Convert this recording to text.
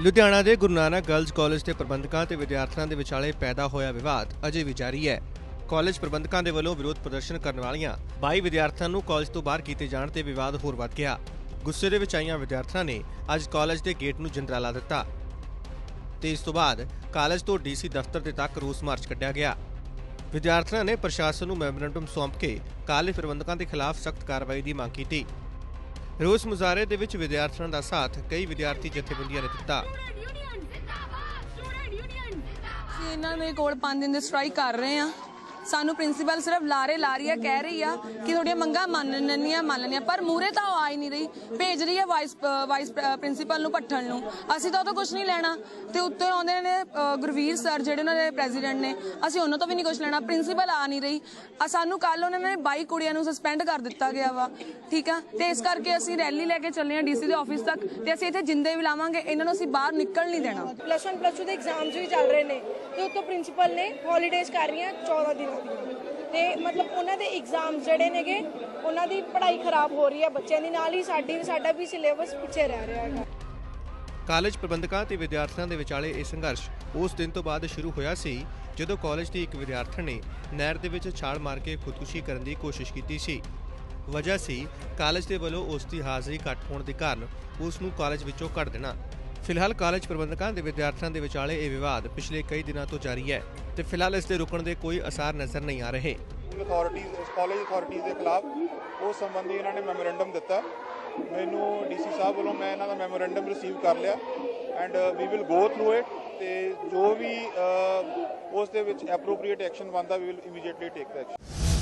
ਲੁਧਿਆਣਾ ਦੇ Guru Nanak girls college ਦੇ ਪ੍ਰਬੰਧਕਾਂ ਤੇ ਵਿਦਿਆਰਥੀਆਂ ਦੇ ਵਿਚਾਲੇ ਪੈਦਾ ਹੋਇਆ ਵਿਵਾਦ ਅਜੇ ਵੀ ਜਾਰੀ ਹੈ। ਕਾਲਜ ਪ੍ਰਬੰਧਕਾਂ ਦੇ ਵੱਲੋਂ ਵਿਰੋਧ ਪ੍ਰਦਰਸ਼ਨ ਕਰਨ ਵਾਲੀਆਂ 22 ਵਿਦਿਆਰਥੀਆਂ ਨੂੰ ਕਾਲਜ ਤੋਂ ਬਾਹਰ ਕੀਤੇ ਜਾਣ ਤੇ ਵਿਵਾਦ ਹੋਰ ਵੱਧ ਗਿਆ। ਗੁੱਸੇ ਦੇ ਵਿੱਚ ਆਈਆਂ ਵਿਦਿਆਰਥੀਆਂ ਨੇ ਅੱਜ ਕਾਲਜ ਦੇ ਗੇਟ ਨੂੰ ਜੰਦਰਾਲਾ ਦਿੱਤਾ। ਤੇ ਇਸ ਤੋਂ ਬਾਅਦ ਕਾਲਜ ਤੋਂ ਡੀਸੀ ਦਫ਼ਤਰ ਦੇ ਤੱਕ ਰੋਸ ਮਾਰਚ ਕੱਢਿਆ ਗਿਆ। ਵਿਦਿਆਰਥੀਆਂ ਨੇ ਪ੍ਰਸ਼ਾਸਨ ਨੂੰ ਮੈਮੋਰੰਡਮ ਸੌਂਪ ਕੇ ਕਾਲਜ ਪ੍ਰਬੰਧਕਾਂ ਦੇ ਖਿਲਾਫ ਸਖਤ ਕਾਰਵਾਈ ਦੀ ਮੰਗ ਕੀਤੀ। ਰੋਸ ਮੁਜ਼ਾਹਰੇ ਦੇ ਵਿੱਚ ਵਿਦਿਆਰਥੀਆਂ ਦਾ ਸਾਥ ਕਈ ਵਿਦਿਆਰਥੀ ਜਥੇਬੰਦੀਆਂ ਨੇ ਦਿੱਤਾ। ਯੂਨੀਅਨ ਜ਼ਿੰਦਾਬਾਦ ਸਟੂਡੈਂਟ ਯੂਨੀਅਨ ਅਸੀਂ ਇਹਨਾਂ ਦੇ ਕੋਲ 5 ਦਿਨ ਦੇ ਸਟ੍ਰਾਈਕ ਕਰ ਰਹੇ ਆ ਸਾਨੂੰ ਪ੍ਰਿੰਸੀਪਲ ਸਿਰਫ ਲਾਰੇ ਲਾ ਰਹੀ ਆ ਕਹਿ ਰਹੀ ਆ ਕਿ ਤੁਹਾਡੀਆਂ ਮੰਗਾਂ ਮੰਨਣੀਆਂ ਮੰਨਣੀਆਂ, ਪਰ ਮੂਰੇ ਤਾਂ ਉਹ ਆ ਨਹੀਂ ਰਹੀ। ਭੇਜ ਰਹੀ ਆ ਵਾਈਸ ਵਾਈਸ ਪ੍ਰਿੰਸੀਪਲ ਨੂੰ ਪੱਠਣ ਨੂੰ। ਅਸੀਂ ਤਾਂ ਉਹ ਤੋਂ ਕੁਝ ਨਹੀਂ ਲੈਣਾ। ਤੇ ਉੱਤੇ ਆਉਂਦੇ ਨੇ ਗੁਰਵੀਰ ਸਰ ਜਿਹੜੇ ਉਹਨਾਂ ਦੇ ਪ੍ਰੈਜ਼ੀਡੈਂਟ ਨੇ, ਅਸੀਂ ਉਹਨਾਂ ਤੋਂ ਵੀ ਨਹੀਂ ਕੁਝ ਲੈਣਾ। ਪ੍ਰਿੰਸੀਪਲ ਆ ਨਹੀਂ ਰਹੀ। ਸਾਨੂੰ ਕੱਲ ਉਹਨਾਂ ਨੇ 22 ਕੁੜੀਆਂ ਨੂੰ ਸਸਪੈਂਡ ਕਰ ਦਿੱਤਾ ਗਿਆ ਵਾ, ਠੀਕ ਆ? ਤੇ ਇਸ ਕਰਕੇ ਅਸੀਂ ਰੈਲੀ ਲੈ ਕੇ ਚੱਲੇ ਆ ਡੀਸੀ ਦੇ ਆਫਿਸ ਤੱਕ। ਤੇ ਅਸੀਂ ਇੱਥੇ ਜਿੰਦੇ ਵੀ ਲਾਵਾਂਗੇ, ਇਹਨਾਂ ਨੂੰ ਅਸੀਂ ਬਾਹਰ ਨਿਕਲ ਨਹੀਂ ਦੇਣਾ। ਪਲੱਸ 1 ਪਲੱਸ 2 ਦੇ ਐਗਜ਼ਾਮਸ ਵੀ ਚੱਲ ਰਹੇ ਨੇ। ਉੱਤੋਂ ਪ੍ਰਿੰਸੀਪਲ ਨੇ ਹੌਲੀਡੇਜ਼ ਕਰ ਰਹੀਆਂ 14 ਦਿਨਾਂ ਦੀਆਂ। ਤੇ ਮਤਲਬ ਉਹਨਾਂ ਦੇ ਐਗਜ਼ਾਮ ਜਿਹੜੇ ਨੇਗੇ, ਉਹਨਾਂ ਦੀ ਪੜ੍ਹਾਈ ਖਰਾਬ ਹੋ ਰਹੀ ਹੈ ਬੱਚਿਆਂ ਦੀ, ਨਾਲ ਹੀ ਸਾਡੀ ਸਾਡਾ ਵੀ ਸਿਲੇਬਸ ਪਿੱਛੇ ਰਹਿ ਰਿਹਾ ਹੈਗਾ। ਕਾਲਜ ਪ੍ਰਬੰਧਕਾਂ ਤੇ ਵਿਦਿਆਰਥੀਆਂ ਦੇ ਵਿਚਾਲੇ ਇਹ ਸੰਘਰਸ਼ ਉਸ ਦਿਨ ਤੋਂ ਬਾਅਦ ਸ਼ੁਰੂ ਹੋਇਆ ਸੀ, ਜਦੋਂ ਕਾਲਜ ਦੀ ਇੱਕ ਵਿਦਿਆਰਥਣ ਨੇ ਨਹਿਰ ਦੇ ਵਿੱਚ ਛਾਲ ਮਾਰ ਕੇ ਖੁਦਕੁਸ਼ੀ ਕਰਨ ਦੀ ਕੋਸ਼ਿਸ਼ ਕੀਤੀ ਸੀ। ਵਜ੍ਹਾ ਸੀ, ਕਾਲਜ ਦੇ ਵੱਲੋਂ ਉਸ ਦੀ ਹਾਜ਼ਰੀ ਘੱਟ ਹੋਣ ਦੇ ਕਾਰਨ ਉਸ ਨੂੰ ਕਾਲਜ ਵਿੱਚੋਂ ਕੱਢ ਦੇਣਾ। ਫਿਲਹਾਲ ਕਾਲਜ ਪ੍ਰਬੰਧਕਾਂ ਦੇ ਵਿਦਿਆਰਥੀਆਂ ਦੇ ਵਿਚਾਲੇ ਇਹ ਵਿਵਾਦ ਪਿਛਲੇ ਕਈ ਦਿਨਾਂ ਤੋਂ ਜਾਰੀ ਹੈ ਤੇ ਫਿਲਹਾਲ ਇਸ ਦੇ ਰੁਕਣ ਦੇ ਕੋਈ ਅਸਾਰ ਨਜ਼ਰ ਨਹੀਂ ਆ ਰਹੇ। ਅਥਾਰਟੀਜ਼ ਕਾਲਜ ਅਥਾਰਟੀਜ਼ ਦੇ ਖਿਲਾਫ ਉਸ ਸੰਬੰਧੀ ਇਹਨਾਂ ਨੇ ਮੈਮੋਰੈਂਡਮ ਦਿੱਤਾ। ਮੈਨੂੰ ਡੀਸੀ ਸਾਹਿਬ ਵੱਲੋਂ ਮੈਂ ਇਹਨਾਂ ਦਾ ਮੈਮੋਰੈਂਡਮ ਰਿਸੀਵ ਕਰ ਲਿਆ and we will go through it ਤੇ ਜੋ ਵੀ ਉਸ ਦੇ ਵਿੱਚ ਐਪਰੋਪਰੀਏਟ ਐਕਸ਼ਨ ਬਣਦਾ we will immediately take the action